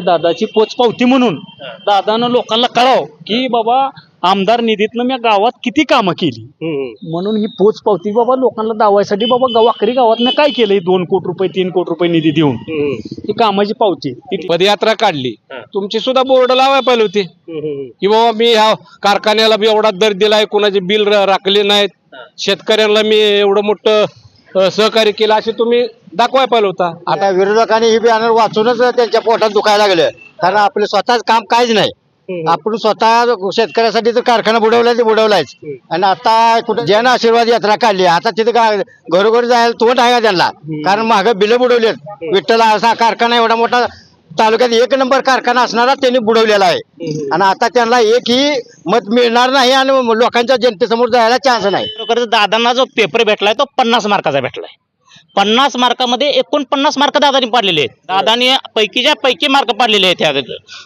दादाची पोचपावती म्हणून. दादानं लोकांना कळाव की बाबा आमदार निधीतनं मी गावात किती कामं केली? म्हणून ही पोचपावती बाबा लोकांना दावायसाठी बाबा गाव- वाकरी गावात मी काय केलंय? दोन कोटी रुपये तीन कोटी रुपये निधी देऊन. ही कामाची पावती ती पदयात्रा काढली. तुमची सुद्धा बोर्ड लावाय पाहिजे होते. की बाबा मी ह्या कारखान्याला बी एवढा दर दिलाय कोणाचे बिल राखले नाहीत. शेतकऱ्यांना मी एवढं मोठं सहकार्य केलं असे तुम्ही दाखवाय पाहिजे होता. आता विरोधकांनी ही बॅनर वाचूनच त्यांच्या पोटात दुखायला लागलं. कारण आपलं स्वतःच काम काहीच नाही. आपण स्वतः शेतकऱ्यासाठी तर कारखाना बुडवलाय ते बुडवलायच. आणि आता कुठे जन आशीर्वाद यात्रा काढली आता तिथे काय घरोघरी जायला तोंड आहे का त्यांना? कारण माग बिलं बुडवलेत. विठ्ठला असा कारखाना एवढा मोठा तालुक्यात एक नंबर कारखाना असणारा त्यांनी बुडवलेला आहे. आणि आता त्यांना एकही मत मिळणार नाही आणि लोकांच्या जनतेसमोर जायला चान्स नाही. दादांना जो पेपर भेटलाय तो पन्नास मार्काचा भेटलाय. पन्नास मार्कामध्ये एकोणपन्नास मार्क दादानी पाडलेले आहेत. दादानी पैकीच्या पैकी मार्क पाडलेले आहेत ह्या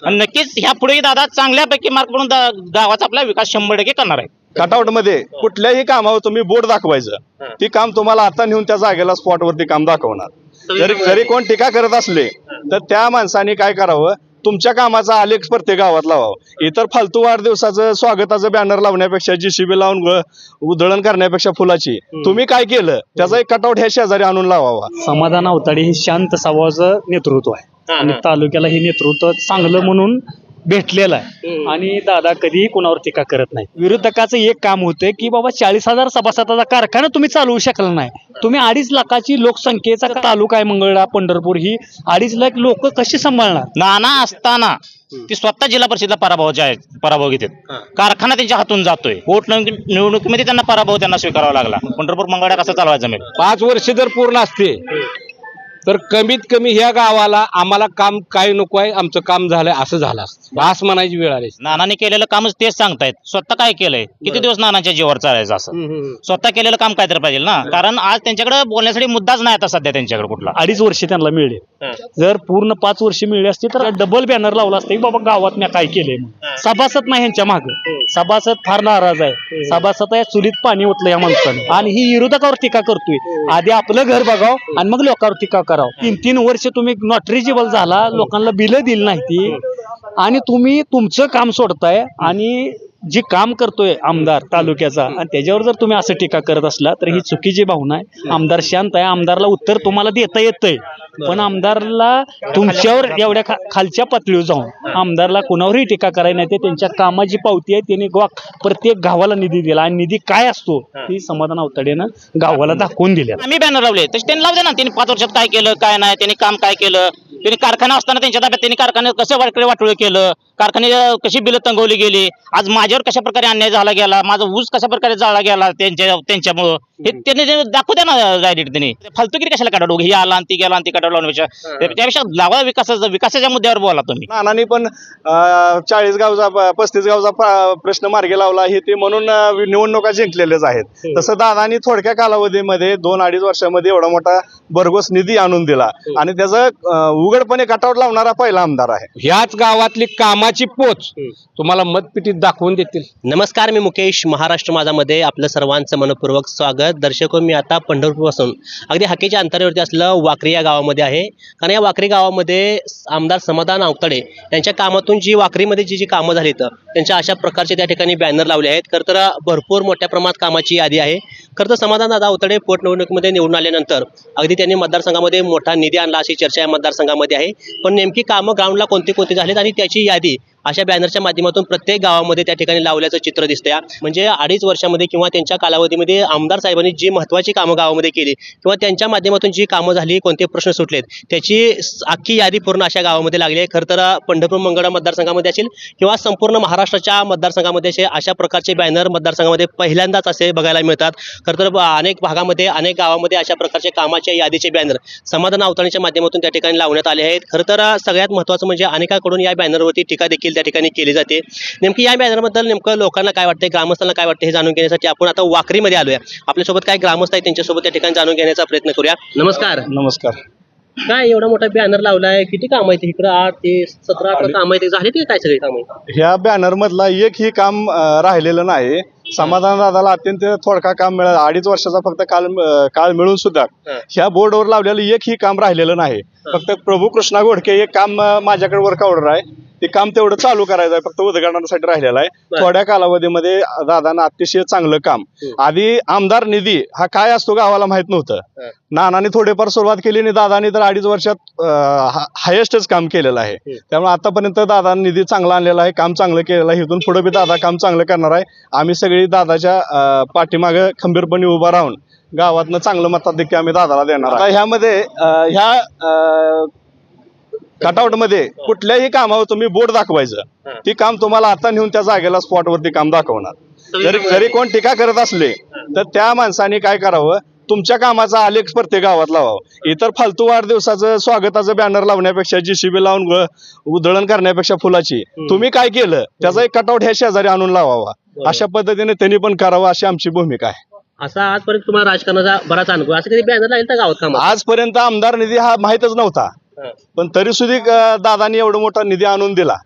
आणि नक्कीच ह्या पुढे दादा चांगल्यापैकी मार्क पडून गावाचा आपला विकास शंभर टक्के करणार आहे. कटआउटमध्ये कुठल्याही कामावर तुम्ही बोर्ड दाखवायचं. ती काम तुम्हाला आता नेऊन त्या जागेला स्पॉट वरती काम दाखवणार. जरी जरी कोण टीका करत असले तर त्या माणसाने काय करावं? तुमच्या कामाचा आलेख प्रत्येक गावात लावावं. इतर फालतू वाढदिवसाचं स्वागताचं बॅनर लावण्यापेक्षा जीसीबी लावून उधळण करण्यापेक्षा फुलाची. तुम्ही काय केलं? त्याचा एक कटआउट ह्या शेजारी आणून लावावा. समाधान अवताडे हे शांत स्वभावाचं नेतृत्व आहे. आणि तालुक्याला हे नेतृत्व चांगलं म्हणून भेटलेलं आहे. आणि दादा कधीही कोणावर टीका करत नाही. विरोधकाचं एक काम होतं की बाबा चाळीस हजार सभासदाचा कारखाना तुम्ही चालवू शकला नाही. तुम्ही अडीच लाखाची लोकसंख्येचा तालुका आहे मंगळा पंढरपूर ही अडीच लाख लोक कशी सांभाळणार? नाना असताना ती स्वतः जिल्हा परिषदला पराभवाच्या आहेत पराभव घेतात. कारखाना त्यांच्या हातून जातोय. पोट निवडणुकीमध्ये त्यांना पराभव त्यांना स्वीकारावा लागला. पंढरपूर मंगळा कसं चालवायचं पाच वर्ष जर पूर्ण असते तर कमीत कमी ह्या गावाला आम्हाला काम काय नको आहे आमचं काम झालंय असं झालं असतं. भास म्हणायची वेळ आली नानाने केलेलं कामच तेच सांगतायत. स्वतः काय केलंय? किती दिवस नानाच्या जीवावर चालायचं असं? स्वतः केलेलं काम काय तर पाहिजे ना? कारण आज त्यांच्याकडे बोलण्यासाठी मुद्दाच नाही आता सध्या त्यांच्याकडे कुठला. अडीच वर्ष त्यांना मिळले. जर पूर्ण पाच वर्ष मिळले असते तर डबल बॅनर लावला असता की बाबा गावात मी काय केलंय म्हणून. सभासद नाही ह्यांच्या माग. सभासद फार नाराज आहे. सभासद आहे चुलीत पाणी ओतलं या माणसानं. आणि ही विरोधकावर टीका करतोय. आधी आपलं घर बघाव आणि मग लोकांवर टीका करावं. तीन तीन वर्ष तुम्ही नॉट रिजेबल झाला लोकांना बिलं दिली नाही ती. आणि तुम्ही तुमचं काम सोडताय आणि जे काम करतोय आमदार तालुक्याचा आणि त्याच्यावर जर तुम्ही असं टीका करत असला तर ही चुकीची भावना आहे. आमदार शांत आहे आमदारला उत्तर तुम्हाला देता येतंय. पण आमदारला तुमच्यावर एवढ्या खा- खालच्या पातळीवर जाऊन आमदारला कुणावरही टीका करायला नाही ते त्यांच्या कामाची पावती आहे त्यांनी प्रत्येक गावाला निधी दिला. आणि निधी काय असतो? ती समाधान अवताडेनं गावाला दाखवून दिल्या आम्ही बॅनर लावले. तसे त्यांनी लावले ना. त्यांनी पाच वर्षात काय केलं काय नाही त्यांनी काम काय केलं? त्यांनी कारखाना असताना त्यांच्या ताब्यात त्यांनी कारखान्यात कसं वाटकडे वाटोळ केलं? कारखाने कशी बिलं तंगवली गेली? आज माझ्यावर कशा प्रकारे अन्याय झाला गेला? माझा ऊस कशा प्रकारे जाळला गेला त्यांच्या त्यांच्यामुळं? हे त्यांनी दाखवू द्या ना डायरेक्ट त्यांनी. फालतूगिरी कशाला काढा ही आला आणि ती गेला आणि ती काढा लावण्यापेक्षा. त्यापेक्षा लावा विकासाचा विकासाच्या मुद्द्यावर बोला तुम्ही. नानांनी पण चाळीस गावचा पस्तीस गावचा प्रश्न मार्गी लावला. हे ते म्हणून निवडणुका जिंकलेलेच आहेत. तसं दादानी थोडक्या कालावधीमध्ये दोन अडीच वर्षामध्ये एवढा मोठा भरघोस निधी आणून दिला. आणि त्याचा उघडपणे कटआउट लावणारा पहिला आमदार आहे. ह्याच गावातली कामाची पोच तुम्हाला मतपिटीत दाखवून देतील. नमस्कार मी मुकेश महाराष्ट्र माझामध्ये आपलं सर्वांचं मनपूर्वक स्वागत. दर्शक मी आता पंढरपूरपासून. अगदी हाकेच्या अंतरावरती असलं वाकरी या गावामध्ये आहे. कारण या वाकरी गावामध्ये आमदार समाधान आवताडे यांच्या कामातून जी वाकरीमध्ये जी जी कामं झाली तर त्यांच्या अशा प्रकारचे त्या ठिकाणी बॅनर लावले आहेत. खरं तर भरपूर मोठ्या प्रमाणात कामाची यादी आहे. खरं तर समाधान दादा आवताडे पोटनिवडणुकीमध्ये निवडून आल्यानंतर अगदी त्यांनी मतदारसंघामध्ये मोठा निधी आणला अशी चर्चा या मतदारसंघामध्ये आहे. पण नेमकी कामं ग्राउंडला कोणती कोणती झालीत आणि त्याची यादी अशा बॅनरच्या माध्यमातून प्रत्येक गावामध्ये त्या ठिकाणी लावल्याचं चित्र दिसतं म्हणजे अडीच वर्षामध्ये किंवा त्यांच्या कालावधीमध्ये आमदार साहेबांनी जी महत्त्वाची कामं गावामध्ये केली किंवा त्यांच्या माध्यमातून जी कामं झाली कोणते प्रश्न सुटलेत त्याची अख्खी यादी पूर्ण अशा गावामध्ये लागली आहे. खरं तर पंढरपूर मंगळा मतदारसंघामध्ये असेल किंवा संपूर्ण महाराष्ट्राच्या मतदारसंघामध्ये असे अशा प्रकारचे बॅनर मतदारसंघामध्ये पहिल्यांदाच असे बघायला मिळतात. खरं तर ब- अनेक भागामध्ये अनेक गावामध्ये अशा प्रकारचे कामाच्या यादीचे बॅनर समाधान अवतरणीच्या माध्यमातून त्या ठिकाणी लावण्यात आले आहेत. खरं तर सगळ्यात महत्त्वाचं म्हणजे अनेकाकडून या बॅनरवरती टीका देखील त्या ठिकाणी केली जाते. नेमकी या बॅनरबद्दल नेमकं लोकांना काय वाटतं ग्रामस्थांना काय वाटतं हे जाणून घेण्यासाठी आपण आता वाकरीमध्ये आलोय. आपल्यासोबत काय ग्रामस्थ आहेत त्यांच्यासोबत त्या ठिकाणी जाणून घेण्याचा प्रयत्न करूया. नमस्कार. नमस्कार. काय एवढा मोठा बॅनर लावलाय किती काम आहेत इकडं? आठ ते सतरा काम आहेत. झाले ते काय सगळे काम ह्या बॅनर मधला एकही काम अं, राहिलेलं नाही. समाधान दादाला अत्यंत थोडका काम मिळालं. अडीच वर्षाचा फक्त काल काळ मिळून सुद्धा ह्या बोर्डवर लावलेलं एकही काम राहिलेलं नाही. फक्त प्रभू कृष्णा घोडके एक काम माझ्याकडे वर्क ऑर्डर आहे. ते काम तेवढं चालू करायचं आहे. फक्त उद्घाटनासाठी राहिलेलं आहे. थोड्या कालावधीमध्ये दादांना अतिशय चांगलं काम. आधी आमदार निधी हा काय असतो गावाला माहीत नव्हतं. हं. नानाने थोडेफार सुरुवात केली आणि दादानी तर अडीच वर्षात हायेस्टच काम केलेलं आहे. त्यामुळे आतापर्यंत दादा निधी चांगला आणलेला आहे काम चांगलं केलेलं आहे. इथून पुढे बी दादा काम चांगलं करणार आहे. आम्ही सगळी दादाच्या अं, पाठीमागे खंबीरपणे उभा राहून गावातनं चांगलं मताधिक्य आम्ही दादाला देणार आहे. आता ह्यामध्ये ह्या अं, कटआउटमध्ये कुठल्याही कामावर तुम्ही बोर्ड दाखवायचं. ती काम तुम्हाला आता नेऊन त्या जागेला स्पॉटवरती काम दाखवणार. जरी जरी कोण टीका करत असले तर त्या माणसाने काय करावं? तुमच्या कामाचा आलेख प्रत्येक गावात लावावं इतर फालतू वाढदिवसाचं स्वागताचं बॅनर लावण्यापेक्षा जीसीबी लावून उधळण करण्यापेक्षा फुलाची. तुम्ही काय केलं? त्याचा एक कटआउट ह्या शेजारी आणून लावावा. अशा पद्धतीने त्यांनी पण करावं अशी आमची भूमिका आहे. असा आजपर्यंत तुम्हाला राजकारणाचा बराच अनुभव. असं कधी बॅनर लागेल गावात आजपर्यंत आमदार निधी हा माहितच नव्हता. पण तरी सुद्धा दादानी एवढा मोठा निधी आणून दिला.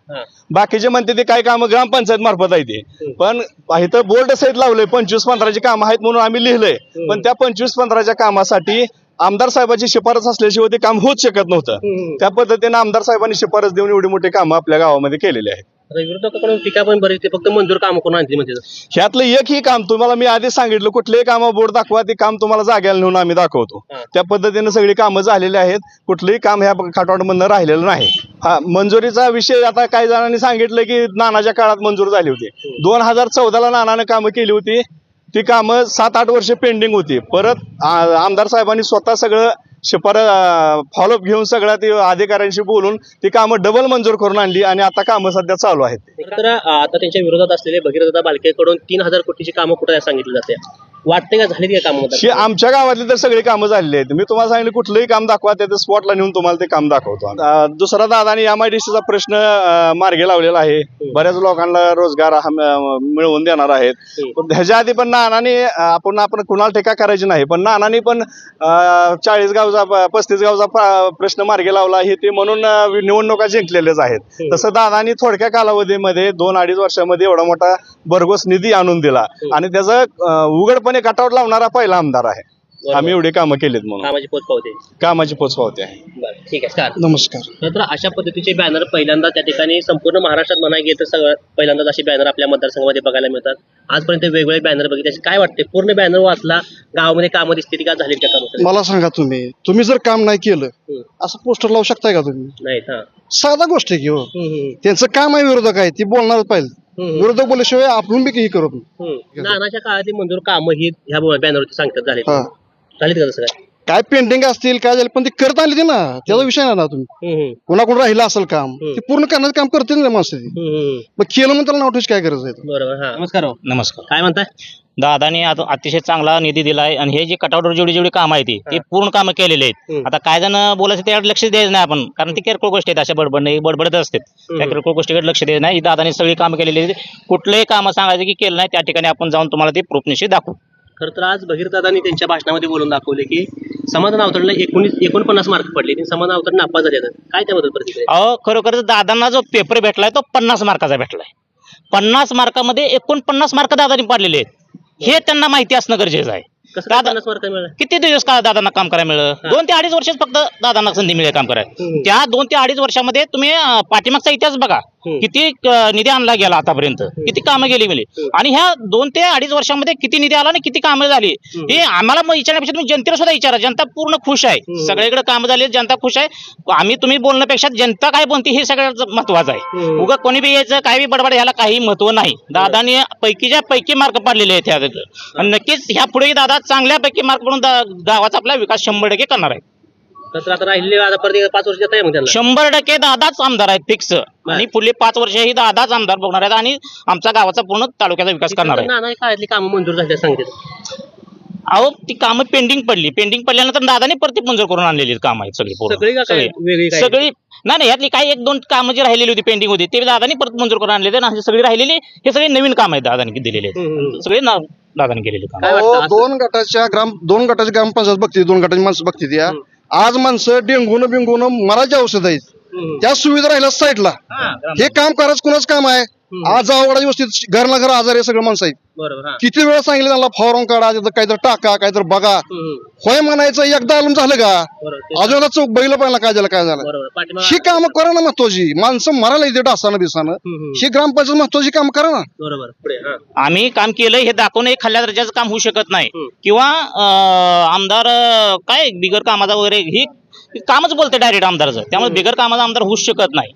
बाकीचे म्हणते ते काय कामं ग्रामपंचायत मार्फत आहे ते. पण इथं बोर्ड सहित लावलंय पंचवीस पंधराची कामं आहेत म्हणून आम्ही लिहिलंय. पण त्या पंचवीस पंधराच्या कामासाठी आमदार साहेबांची शिफारस असल्याशिवाय ते काम होऊच शकत नव्हतं. त्या पद्धतीने आमदार साहेबांनी शिफारस देऊन एवढी मोठी कामं आपल्या गावामध्ये केलेली आहेत. विरोधकाकडून टीका पण बरीच ते फक्त मंजूर काम करून आणते म्हणजे ह्यातलं एकही काम तुम्हाला मी आधीच सांगितलं कुठलेही काम बोर्ड दाखवा ते काम तुम्हाला जाग्याला नेऊन आम्ही दाखवतो. हा. त्या पद्धतीने सगळी कामं झालेली आहेत कुठलंही काम ह्या खाटवाडमधनं राहिलेलं नाही. हा मंजुरीचा विषय आता काही जणांनी सांगितलं की नानाच्या काळात मंजूर झाली होती. दोन हजार चौदाला नानानं कामं केली होती ती कामं सात आठ वर्ष पेंडिंग होती. परत आमदार साहेबांनी स्वतः सगळं शिफारस फॉलोअप घेऊन सगळ्या ती अधिकाऱ्यांशी बोलून ती कामं डबल मंजूर करून आणली आणि आता कामं सध्या चालू आहेत. तर आता त्यांच्या विरोधात असलेले भगीरथदा बालकेकडून तीन हजार कोटीची कामं कुठे सांगितली जाते? वाटते का झाली ही कामं आमच्या गावातली तर सगळी कामं झालेली आहेत. मी तुम्हाला सांगितलं कुठलंही काम दाखवा त्या स्पॉटला नेऊन तुम्हाला ते काम दाखवतो दुसरा दादानी एम आय डी सीचा प्रश्न मार्गी लावलेला आहे. बऱ्याच लोकांना रोजगार मिळवून देणार आहेत. पण ह्याच्या आधी पण नानाने आपण आपण कुणाला टीका करायची नाही पण नानानी पण चाळीस गावचा पस्तीस गावचा प्र- प्रश्न मार्गी लावला हे ते म्हणून निवडणुका जिंकलेल्याच आहेत. तसं दादानी थोडक्या कालावधीमध्ये दोन अडीच वर्षामध्ये एवढा मोठा भरघोस निधी आणून दिला. आणि त्याचं उघडपणे कटावट लावणारा पहिला आमदार आहे. आम्ही एवढी कामं केलीत म्हणून. कामाची पोच पावते. कामाची पोच पावते. आहे बरं ठीक आहे नमस्कार. तर अशा पद्धतीचे बॅनर पहिल्यांदा त्या ठिकाणी संपूर्ण महाराष्ट्रात म्हणा गेलं तर सगळं पहिल्यांदाच असे बॅनर आपल्या मतदारसंघामध्ये बघायला मिळतात. आजपर्यंत वेगवेगळे बॅनर बघितले. असे काय वाटते पूर्ण बॅनर वाचला गावामध्ये कामं दिसते का झाली त्या मला सांगा तुम्ही. तुम्ही जर काम नाही केलं हम्म. असं पोस्टर लावू शकताय का तुम्ही? नाही हा. साधा गोष्ट आहे की हो. हम्म, हम्म, त्यांचं काम आहे विरोधक आहे ती बोलणार पाहिजे. हम्म. विरोधक बोलल्याशिवाय आपण बी काही करत नाही हम्म. नानाच्या काळातली मंजूर कामं ही ह्या बॅनरवरती सांगतात झाले हा. झालीत का तसं काय? काय पेंटिंग असतील काय झालं पण ते करत आले ते ना. त्याचा विषय नाही ना तुम्ही. हम्म, हम्म, कोणाकडून राहिलं असेल काम ते पूर्ण करण्याचं काम करते ना माणसं ती. हम्म, हम्म. मग केलं म्हणून त्याला नाव ठेवायची काय गरज आहे? बरोबर हा. नमस्कार हो. नमस्कार. काय म्हणताय? दादाने आता अतिशय चांगला निधी दिलाय आणि हे जे कटावटर जेवढी जेवढी कामं आहेत ती ते पूर्ण कामं केलेली आहेत. आता काय जण बोलायचं त्याकडे लक्ष द्यायचं नाही आपण कारण ती किरकोळ गोष्टी आहेत अशा बडबड नाही बडबडत असतात. त्या किरकोळ गोष्टीकडे लक्ष द्यायचं नाही. दादाने सगळी कामं केलेली आहेत. कुठलंही कामं सांगायचं की केलं नाही त्या ठिकाणी आपण जाऊन तुम्हाला ते प्रूफनिशी दाखवू. खरं तर आज भगीरदादांनी त्यांच्या भाषणामध्ये बोलून दाखवले की समाधान अवतरणला एकोणीस एकोणपन्नास मार्क पडले. आणि समाधान अवतरण नापास झाले. आहेत. काय त्याबद्दल प्रतिक्रिया अहो खरोखर दादांना जो पेपर भेटलाय तो पन्नास मार्काचा भेटलाय. पन्नास मार्कामध्ये एकोणपन्नास मार्क दादांनी पाडलेले आहेत. हे त्यांना माहिती असणं गरजेचं आहे. कसं काय दादा- पन्नास मार्क मिळाले? किती दिवस का दादांना काम करायला मिळलं? दोन ते अडीच वर्षच फक्त दादांना संधी मिळेल काम करायला. हम्म. त्या दोन ते अडीच वर्षामध्ये तुम्ही अं, पाठीमागचा इतिहास बघा. हम्म. किती अं, निधी आणला गेला आतापर्यंत? किती कामं गेली गेली आणि ह्या दोन ते अडीच वर्षामध्ये किती निधी आला आणि किती कामं झाली? हे आम्हाला मग विचारण्यापेक्षा तुम्ही जनतेला सुद्धा विचारा. जनता पूर्ण खुश आहे. सगळीकडे कामं झाली जनता खुश आहे. आम्ही तुम्ही बोलण्यापेक्षा जनता काय बोलते हे सगळ्यात महत्वाचं आहे. हम्म. उगा कोणी बी यायचं काही बी बडबड ह्याला काही महत्त्व नाही. दादाने पैकीच्या पैकी मार्क पाडलेले आहेत ह्या आणि नक्कीच ह्या पुढे दादा चांगल्यापैकी मार्क पडून दा- गावाचा आपला विकास शंभर टक्के करणार आहे. आता राहिले आता परत एक पाच वर्ष देत मग शंभर टक्के दादाच आमदार आहेत फिक्स आणि पुढले पाच वर्ष ही दादाच आमदार बघणार आहेत आणि आमचा गावाचा पूर्ण तालुक्याचा विकास करणार आहे. नाना काळातली कामं मंजूर झाली सांगते अहो ती कामं पेंडिंग पडली. पेंडिंग पडल्यानंतर दादाने परत ती मंजूर करून आणलेली कामं आहेत सगळी पूर्ण. सगळी का काय? सगळी. वेगळी काय? सगळी. नाही नाही यातली काही एक दोन कामं जी राहिलेली होती पेंडिंग होती ते दादाने परत मंजूर करून आणलेले ना सगळी राहिलेली हे सगळे नवीन काम आहेत दादाने दिलेले आहेत. हम्म, हम्म. सगळे ना दादाने केलेले काम. काय वाटतं? अहो, असं? दोन गटाच्या ग्राम दोन गटाची ग्रामपंचायत बघते दोन गटाची माणसं बघते या आज माणसं डेंगून बिंगून मराठी औषध आहेत. हम्म. त्या सुविधा राहिल्या साईडला. हा, हे काम करायचं कुणाच काम आहे? आज जावगडाची वस्तीत घरला घर आजार आहे सगळं माणसं आहेत. बरोबर हा. किती वेळा सांगितलं त्यांना फॉर्म काढा तिथं काहीतरी टाका काहीतरी बघा. होय म्हणायचं एकदा आलं झालं का? बरोबर अजून आता चौक बैल पाहिला काय झालं काय झालं. बरोबर पाठीमागं- ही कामं करा ना महत्वाची. माणसं मरायला येते डासानं बिसानं. ही ग्रामपंचायत महत्वाची काम करा ना. बरोबर पुढे हा. आम्ही काम केलं हे दाखवणं हे खाल्ल्या दर्जाचं काम होऊ शकत नाही. हम्म. किंवा अं, आमदार अं, काय बिगर कामाचा वगैरे ही ही कामच बोलते डायरेक्ट आमदारचं. त्यामुळे बिगर कामाचा आमदार होऊच शकत नाही.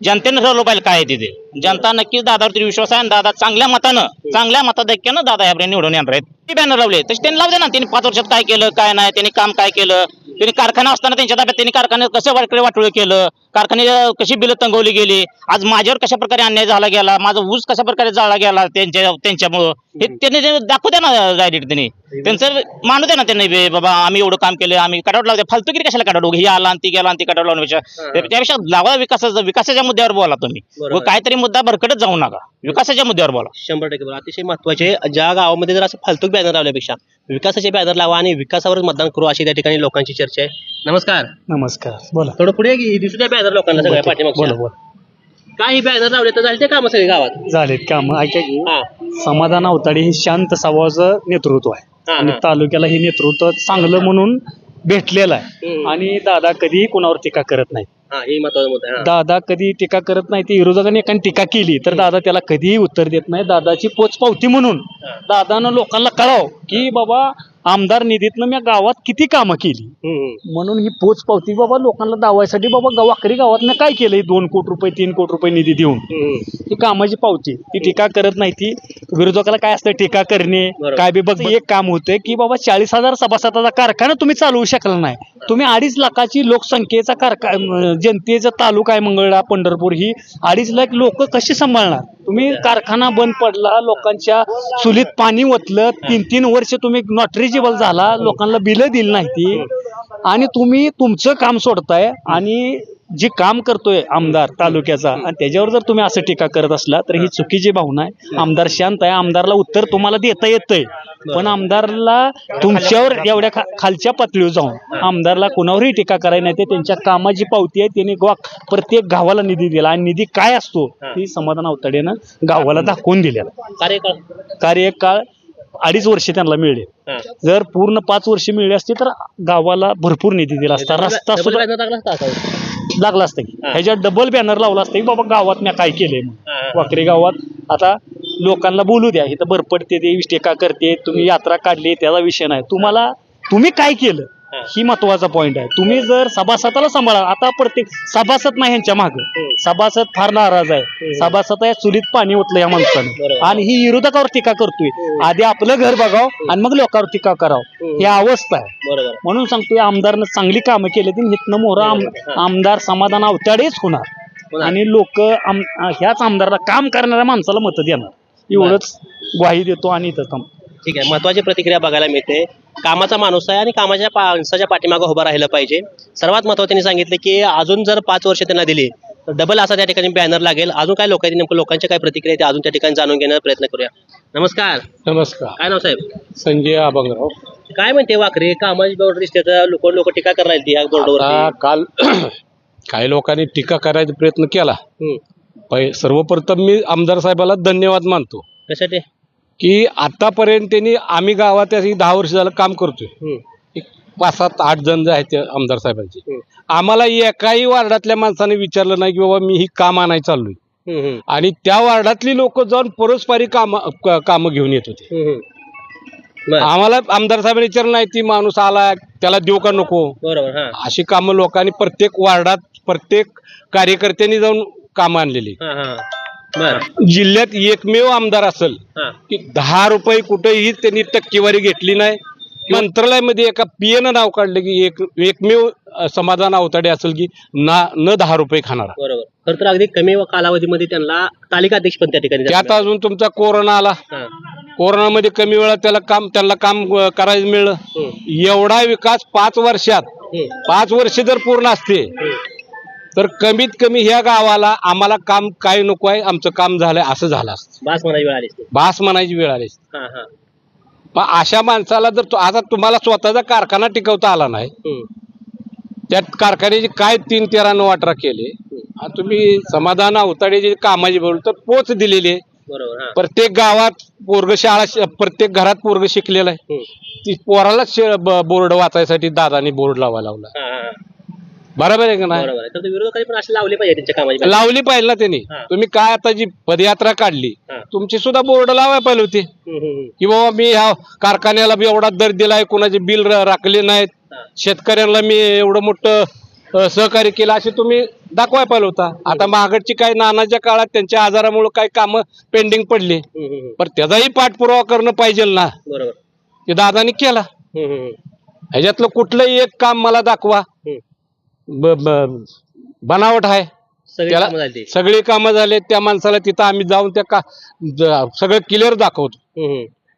जनतेने ठरवलं पाहिजे काय आहे तिथे. जनता नक्कीच दादावरती विश्वास आहे आणि दादा चांगल्या मतानं चांगल्या मताधिक्यानं दादा यापर्यंत निवडून येणार आहेत. बॅनर लावले. तसे त्यांनी लावले ना. त्यांनी पाच वर्षात काय केलं काय नाही त्यांनी काम काय केलं. त्यांनी कारखाना असताना त्यांच्या ताब्यात त्यांनी कारखान्यात कसं वाटकडे वाटोळ केलं कारखाने कशी बिलं तंगवली गेली आज माझ्यावर कशा प्रकारे अन्याय झाला गेला माझा ऊस कशा प्रकारे जाळला गेला त्यांच्या त्यांच्यामुळं. हे त्यांनी जे दाखवू द्या ना डायरेक्ट त्यांनी. त्यांचं मानू द्या ना त्यांनी बे, बाबा आम्ही एवढं काम केलं आम्ही कटावट लावते. फालतूगिरी कशाला कटावट ही आला आणि ती गेला आणि ती कटावट लावण्यापेक्षा त्यापेक्षा लावा विकासाचा विकासाच्या मुद्द्यावर बोला तुम्ही. व काहीतरी मुद्दा भरकटत जाऊ नका. विकासाच्या मुद्द्यावर बोला. शंभर टक्के अतिशय महत्त्वाचे ज्या गावामध्ये जर असं फालतूक बॅनर लावल्यापेक्षा. विकासाचे बॅनर लावा आणि विकासावरच मतदान करू अशी त्या ठिकाणी लोकांची चर्चा आहे. नमस्कार. नमस्कार. बोला. थोडं पुढे की दिसू द्या बॅनर लोकांना सगळ्या बोला पाठीमागच्या. बोला काही बॅनर लावले तर झाले ते काम सगळे गावात? झालेत काम. ऐका की हा. समाधान अवताडे हे शांत स्वभावाचं नेतृत्व आहे. हा, आणि हा. तालुक्याला हे नेतृत्व चांगलं म्हणून भेटलेलं आहे. हम्म. आणि दादा कधीही कोणावर टीका करत नाही हा हे महत्त्वाचा मुद्दा आहे हा. दादा कधी टीका करत नाही ती विरोधकांनी एकाने टीका केली तर दादा त्याला कधीही उत्तर देत नाही. दादाची पोचपावती म्हणून दादानं लोकांना कळाव की बाबा आमदार निधीतनं मी गावात किती कामं केली. म्हणून ही पोचपावती बाबा लोकांना दावायसाठी बाबा गाव- वाकरी गावात काय केलंय? दोन कोटी रुपये तीन कोटी रुपये निधी देऊन. ही कामाची पावती. ती टीका करत नाही ती विरोधकाला काय असतं? टीका करणे. काय बी बघ एक काम होतंय की बाबा चाळीस हजार सभासदाचा कारखाना तुम्ही चालवू शकला नाही. तुम्ही अडीच लाखाची लोकसंख्येचा कारखाना जनतेचा तालुका आहे मंगळा पंढरपूर ही अडीच लाख लोक कशी सांभाळणार? तुम्ही कारखाना बंद पडला लोकांच्या चुलीत पाणी ओतलं तीन तीन वर्ष तुम्ही नॉटरिजेबल झाला लोकांना बिलं दिली नाही ती आणि तुम्ही तुमचं काम सोडताय आणि जे काम करतोय आमदार तालुक्याचा आणि त्याच्यावर जर तुम्ही असं टीका करत असला तर ही चुकीची भावना आहे. आमदार शांत आहे आमदारला उत्तर तुम्हाला देता येतंय. पण आमदारला तुमच्यावर एवढ्या खा- खालच्या पातळीवर जाऊन आमदारला कुणावरही टीका करायला नाही ते त्यांच्या कामाची पावती आहे त्यांनी गा- प्रत्येक गावाला निधी दिला. आणि निधी काय असतो ही. समाधान अवताडेनं गावाला दाखवून. दिलेला. कार्यकाळ. कार्यकाळ अडीच वर्ष त्यांना मिळले. जर पूर्ण पाच वर्ष मिळले असते तर गावाला भरपूर निधी दिला असता. रस्ता सुद्धा लागला असता की. ह्याच्यात डबल बॅनर लावला असता की बाबा गावात मी काय केलंय म्हणून. वाकरे गावात आता लोकांना बोलू द्या. इथं बरपडते ते टीका करते तुम्ही यात्रा काढली त्याचा विषय नाही. तुम्हाला तुम्ही काय केलं? हा. महत्त्वाचा पॉइंट आहे. तुम्ही जर सभासदाला सांभाळा आता प्रत्येक सभासद नाही ह्यांच्या माग. सभासद फार नाराज आहे. सभासद या चुलीत पाणी ओतलं या माणसानं. आणि ही विरोधकावर टीका करतोय. आधी आपलं घर बघावं आणि मग लोकांवर टीका करावं. ही अवस्था आहे. म्हणून सांगतोय आमदारनं चांगली कामं केली ती हितनं मोहरा आम, आमदार समाधान अवताडेच होणार. होणार. आणि लोक ह्याच आमदारला काम करणाऱ्या माणसाला मत देणार. एवढंच ग्वाही देतो आणि इथं काम ठीक आहे. महत्वाची प्रतिक्रिया बघायला मिळते. कामाचा माणूस आहे आणि कामाच्या माणसाच्या पाठीमागं उभं राहिलं पाहिजे. सर्वात महत्वाचं त्यांनी सांगितलं की अजून जर पाच वर्ष त्यांना दिली तर डबल असा त्या ठिकाणी बॅनर लागेल. अजून काय लोक आहेत नेमकं लोकांच्या काय प्रतिक्रिया ते अजून त्या ठिकाणी जाणून घेण्याचा प्रयत्न करूया. नमस्कार. नमस्कार. काय नाव साहेब? संजय अभंगराव काय म्हणते वाकरे कामाची बोर्ड दिसते तर लोक लोक टीका करायला या बोर्डवर आता काल काही लोकांनी टीका करायचा प्रयत्न केला. पै सर्वप्रथम मी आमदार साहेबाला धन्यवाद मानतो. कशासाठी? की आतापर्यंत त्यांनी आम्ही गावात दहा वर्ष झालं काम करतोय. एक पाच सात आठ जण जे आहेत ते आमदार साहेबांचे. आम्हाला एकाही वार्डातल्या माणसाने विचारलं नाही की बाबा मी ही काम आणायला चाललोय. आणि त्या वार्डातली लोक जाऊन परस्परी काम कामं घेऊन येत होते. आम्हाला आमदार साहेबांनी विचारलं नाही ती माणूस आला त्याला देऊ का नको? बरोबर अशी कामं लोकांनी प्रत्येक वार्डात प्रत्येक कार्यकर्त्यांनी जाऊन कामं आणलेली. जिल्ह्यात एकमेव आमदार असेल की दहा रुपये कुठेही त्यांनी टक्केवारी घेतली नाही. मंत्रालयामध्ये एका पीएनं नाव काढलं की एक एकमेव समाधान अवताडे असेल की ना न दहा रुपये खाणारा. बरोबर. खर तर अगदी कमी कालावधीमध्ये त्यांना तालिका अध्यक्ष पण त्या ठिकाणी त्यात अजून तुमचा कोरोना आला. कोरोनामध्ये कमी वेळात त्याला काम त्यांना काम करायला मिळलं. एवढा विकास पाच वर्षात. पाच वर्ष जर पूर्ण असते तर कमीत कमी ह्या गावाला आम्हाला काम काय नको आहे आमचं काम झालंय असं झालं असतं. बास म्हणायची वेळ आली असती. भास म्हणायची वेळ आली असती. हा हा. मग अशा माणसाला जर तो- आता तुम्हाला स्वतःचा कारखाना टिकवता आला नाही हम्म, त्यात कारखान्याचे काय तीन तेरा नऊ अठरा केले आणि तुम्ही समाधान अवताडे जे कामाची बोल तर पोच दिलेली आहे. बरोबर हा. प्रत्येक गावात पोरग शाळा श- प्रत्येक घरात पोरग शिकलेलं आहे. ती पोरालाच बोर्ड वाचायसाठी दादानी बोर्ड लावायला लावला. हा, हा, हा. बरोबर आहे का नाही बरोबर आहे तर ते विरोधकांनी पण असे लावले पाहिजे त्यांच्या कामाची लावली पाहिजे ना त्यांनी हा. तुम्ही काय आता जी पदयात्रा काढली हा. तुमची सुद्धा बोर्ड लावायला पाहिजे होती हम्म, हम्म, हम्म. की बाबा मी ह्या कारखान्याला बी एवढा दर दिलाय कोणाचे बिल र- राखले नाहीत हा. शेतकऱ्यांना मी एवढं मोठं अ, सहकार्य केलं असे तुम्ही दाखवाय पाहिजे होता आता महागडची काय नानाच्या काळात त्यांच्या आजारामुळे काय कामं पेंडिंग पडली हम्म, हम्म, हम्म. पण त्याचाही पाठपुरावा करणं पाहिजे ना बरोबर ते दादानी केला हम्म, हम्म, हम्म. ह्याच्यातलं कुठलंही एक काम मला दाखवा हम्म. ब- ब- बनावट आहे. सगळी त्याला कामं झाली. सगळी कामं झाले त्या माणसाला तिथं आम्ही जाऊन त्या का ज- सगळं क्लिअर दाखवतो.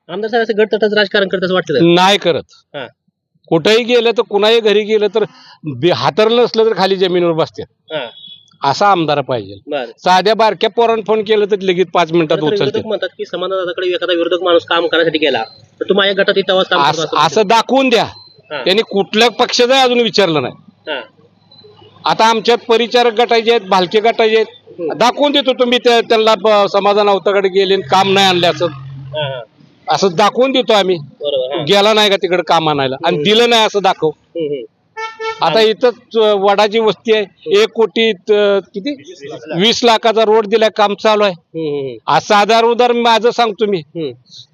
आमदार साहेब असं गटतटाचं राजकारण करत असं वाटतं? नाही करत. हा. कुठेही गेलं तर कुणाही घरी गेलं तर बे- हातरलं नसलं तर खाली जमिनीवर बसते हा. असा आमदार पाहिजे. बरं. साध्या बारक्या पोरानं फोन केलं तर लगेच पाच मिनिटात खरं तर उचलते विरोधक म्हणतात की समाधानाकडे एखादा विरोधक माणूस काम करण्यासाठी गेला तर तू माझ्या गटात येत काम करतो असं असं दाखवून द्या. हा. त्यांनी कुठल्या पक्षाचं अजून विचारलं नाही. हा. आता आमच्यात परिचारक गटाचे आहेत भालके गटाचे आहेत. दाखवून देतो तुम्ही त्या- त्यांना समाधान अवताकडे गेले काम नाही आणले असं. असं दाखवून देतो आम्ही. गेला नाही का तिकडे काम आणायला? आणि दिलं नाही असं दाखव. आता इथं वडाची वस्ती आहे. एक कोटी किती? वीस लाखाचा रोड दिलाय काम चालू आहे. आज साधार उदार माझं सांगतो मी.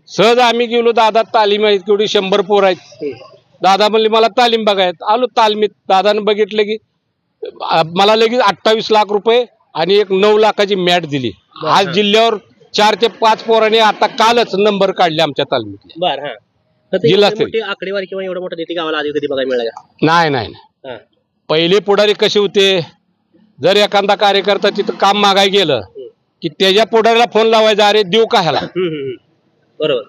सहज आम्ही गेलो दादा तालीम आहेत केवढी शंभर पोर आहेत. दादा म्हणले मला तालीम बघायत आलो तालमीत. दादानं बघितलं की मला लगेच अठ्ठावीस लाख रुपये आणि एक नऊ लाखाची मॅट दिली. आज जिल्ह्यावर चार ते पाच पोरांनी आता कालच नंबर काढले आमच्या तालमीतले. बरं हा. तर ते जिल्हा एवढी मोठी आकडेवारी किंवा एवढा मोठा गावाला आधी कधी बघायला मिळाला का? नाही नाही नाही. हा. पहिले पुढारी कसे होते? जर एखादा कार्यकर्ता तिथं काम मागाय गेलं की त्याच्या पुढारीला फोन लावायचा अरे देऊ का ह्याला? हम्म, हम्म, हम्म. बरोबर.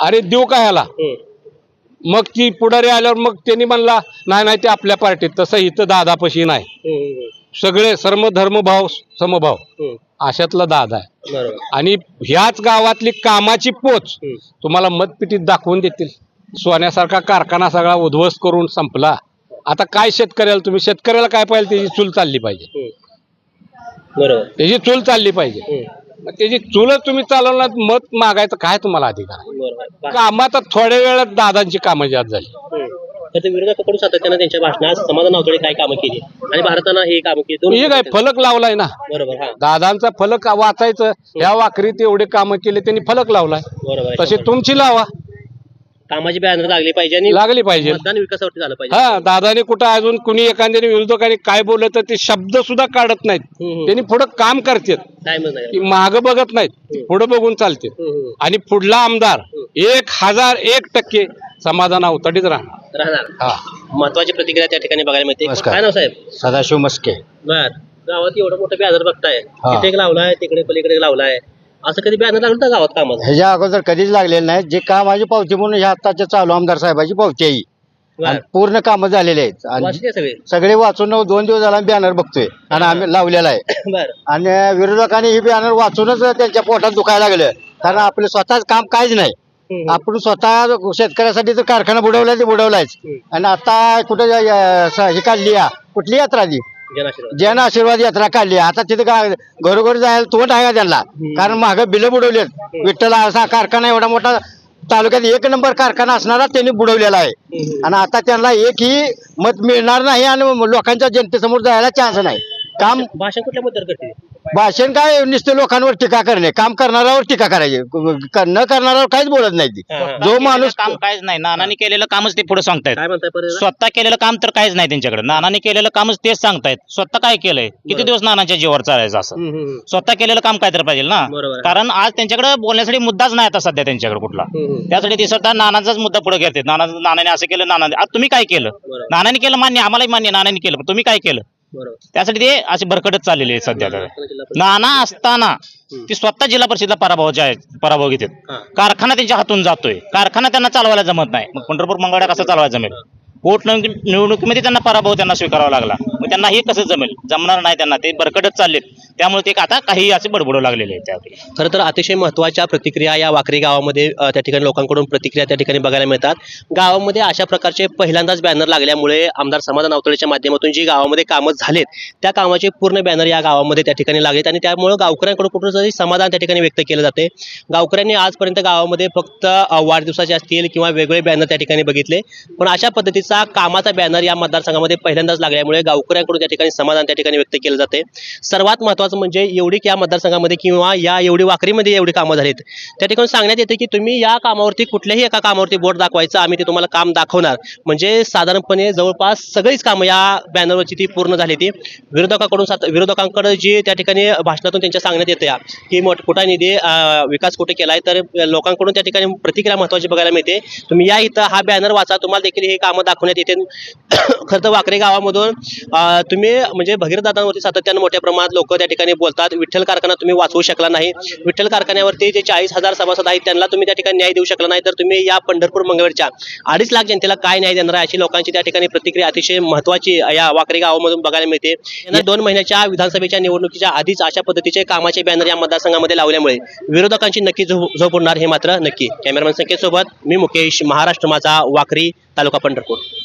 अरे देऊ का ह्याला? हम्म. मग ती पुढारी आल्यावर मग त्यांनी म्हणला नाही नाही ते आपल्या पार्टीत तसं इथं दादापशी नाही. सगळे सर्व धर्मभाव समभाव. अशातला दादा आहे. आणि ह्याच गावातली कामाची पोच. तुम्हाला मतपिटीत दाखवून देतील. सोन्यासारखा कारखाना सगळा उद्ध्वस्त करून संपला. आता काय शेतकऱ्याला तुम्ही शेतकऱ्याला काय पाहिजे त्याची चूल चालली पाहिजे. त्याची चूल चालली पाहिजे. त्याची चूलच तुम्ही चालवणार मत मागायचं काय तुम्हाला अधिकार आहे? बा- कामात थोड्या वेळात दादांची कामं जात झाली. हम्म. तर ते विरोधकाकडून सातत्यानं त्यांच्या भाषणात समाधान अवतडे काय कामं केली? आणि भारतानं हे कामं केली. दोन हे काय फलक लावलाय ना? बरोबर हा. दादांचा फलक वाचायचं ह्या वाकरीत एवढे कामं केले त्यांनी फलक लावलाय. बरोबर आहे. तसे तुमची लावा. कामाची बॅनर लागली पाहिजे आणि लागली पाहिजे. मतदान विकासावरती झालं पाहिजे. हा दादाने कुठं अजून कुणी एखाद्याने विरोधकाने काय बोललं तर ते शब्द सुद्धा काढत नाहीत. हम्म. त्यांनी पुढं काम करतात. काय म्हणत की माग बघत नाहीत. पुढे बघून चालते नाही आणि पुढला आमदार एक हजार एक टक्के समाधान अवतडीच राहणार. राहणार. हा. महत्वाची प्रतिक्रिया त्या ठिकाणी बघायला मिळते. नमस्कार. काय नाव साहेब? सदाशिव मस्के. बर. गावात एवढं मोठं बॅनर बघताय. हा. तिथे एक लावलाय तिकडे पलीकडे एक लावलाय. असं कधी बॅनर लागलं होतं गावात कामात ह्याच्या अगोदर कधीच लागलेलं नाही. जे कामाची पावती म्हणून ह्या आत्ताच्या चालू आमदार साहेबाची पावती आहे ही. आणि पूर्ण कामं झालेले आहेत. आणि वाचले सगळे? सगळे वाचून दोन दिवस झाला बॅनर बघतोय. आणि आम्ही लावलेला आहे. बर. आणि विरोधकांनी ही बॅनर वाचूनच त्यांच्या पोटात दुखायला लागलं. कारण आपलं स्वतःच काम काहीच नाही. हम्म. आपण स्वतः शेतकऱ्यासाठी तर कारखाना बुडवलाय ते बुडवलायच. हम्म. आणि आता कुठे ही काढली या? कुठली यात्रा दी जनाशीर्वाद जन आशीर्वाद यात्रा काढली. आता तिथे काय घरोघरी जायला तोंड आहे का त्यांना? कारण माग बिलं बुडवलेत. विठ्ठला असा कारखाना एवढा मोठा तालुक्यात एक नंबर कारखाना असणारा त्यांनी बुडवलेला आहे. आणि आता त्यांना एकही मत मिळणार नाही आणि लोकांच्या जनतेसमोर जायला चान्स नाही. काम भाषण कुठल्या मुद्द्यावर करते? भाषण काय नुसते लोकांवर टीका करणे. काम करणाऱ्यावर टीका करायची. क- न करणाऱ्यावर काहीच बोलत नाही ती. हा. जो माणूस काम काहीच नाही. नानाने केलेलं कामच ते पुढे सांगतायत. काय म्हणताय परत? स्वतः केलेलं काम तर काहीच नाही त्यांच्याकडे. नानाने केलेलं कामच तेच सांगतायत. स्वतः काय केलंय? किती दिवस नानाच्या जीवावर चालायचं असं? हम्म, हम्म, स्वतः केलेलं काम काय तर पाहिजे ना? बरोबर आहे. कारण आज त्यांच्याकडे बोलण्यासाठी मुद्दाच नाही आता सध्या त्यांच्याकडे कुठला. हम्म, हम्म. त्यासाठी ते स्वतः नानाचाच मुद्दा पुढे घेतात. नाना नानाने असं केलं नाना आज तुम्ही काय केलं? बरोबर. नानाने केलं मान्य आम्हालाही मान्य नानाने केलं. पण तुम्ही काय केलं? त्यासाठी ते असे भरकटच चाललेले आहेत सध्या तर. नाना असताना ती स्वतः जिल्हा परिषदला पराभव जे आहे पराभव घेतात. कारखाना त्यांच्या हातून जातोय. कारखाना त्यांना चालवायला जमत नाही. मग पंढरपूर मंगळा कसा चालवायला जमेल. पोट निवडणुकीमध्ये त्यांना पराभव त्यांना स्वीकारावा लागला. मग त्यांना हे कसं जमेल? जमणार नाही त्यांना. ते बरकटच चाललेत. त्यामुळे ते आता काही असे बडबडू लागलेले आहेत त्यावेळी खरं तर अतिशय महत्त्वाच्या प्रतिक्रिया या वाकरी गावामध्ये अ, त्या ठिकाणी लोकांकडून प्रतिक्रिया त्या ठिकाणी बघायला मिळतात. गावामध्ये अशा प्रकारचे पहिल्यांदाच बॅनर लागल्यामुळे आमदार समाधान अवतळेच्या माध्यमातून जी गावामध्ये कामं झालेत त्या कामाचे पूर्ण बॅनर या गावामध्ये त्या ठिकाणी लागलेत आणि त्यामुळे गावकऱ्यांकडून तरी समाधान त्या ठिकाणी व्यक्त केलं जाते. गावकऱ्यांनी आजपर्यंत गावामध्ये फक्त अ, वाढदिवसाचे असतील किंवा वेगवेगळे बॅनर त्या ठिकाणी बघितले. पण अशा पद्धतीचे कामाचा बॅनर या मतदारसंघामध्ये पहिल्यांदाच लागल्यामुळे गावकऱ्यांकडून त्या ठिकाणी समाधान त्या ठिकाणी व्यक्त केलं जाते. सर्वात महत्त्वाचं म्हणजे एवढी या मतदारसंघामध्ये किंवा या एवढी वाकरीमध्ये एवढी कामं झालीत. त्या ठिकाणी सांगण्यात येते की तुम्ही या कामावरती कुठल्याही एका कामावरती बोट दाखवायचं आम्ही ते तुम्हाला काम दाखवणार. म्हणजे साधारणपणे जवळपास सगळीच कामं या बॅनरवरची ती पूर्ण झाली ती. विरोधकाकडून सात विरोधकांकडे जी त्या ठिकाणी भाषणातून त्यांच्या सांगण्यात येते या, की मोठ कुठा निधी विकास कुठे केलाय तर लोकांकडून त्या ठिकाणी प्रतिक्रिया महत्त्वाची बघायला मिळते. तुम्ही या इथं हा बॅनर वाचा तुम्हाला देखील हे कामं दाखवण्यात येते. खरं तर वाकरे गावामधून तुम्ही म्हणजे भगीरदादांवरती सातत्यानं मोठ्या प्रमाणात लोक त्या ठिकाणी बोलतात. विठ्ठल कारखाना तुम्ही वाचवू शकला नाही. विठ्ठल कारखान्यावरती जे चाळीस हजार सभासद आहेत त्यांना तुम्ही त्या ठिकाणी न्याय देऊ शकला नाही. तर तुम्ही या पंढरपूर मंगळवेरच्या अडीच लाख जनतेला काय न्याय देणार आहे अशी लोकांची त्या ठिकाणी प्रतिक्रिया अतिशय महत्वाची या वाकरे गावामधून बघायला मिळते. यांना दोन महिन्याच्या विधानसभेच्या निवडणुकीच्या आधीच अशा पद्धतीचे कामाचे बॅनर या मतदारसंघामध्ये लावल्यामुळे विरोधकांची नक्की झोप झोप उडणार हे मात्र नक्की. कॅमेरामॅन संकेत सोबत मी मुकेश महाराष्ट्र माझा वाकरी. तालुका पंढरपूर.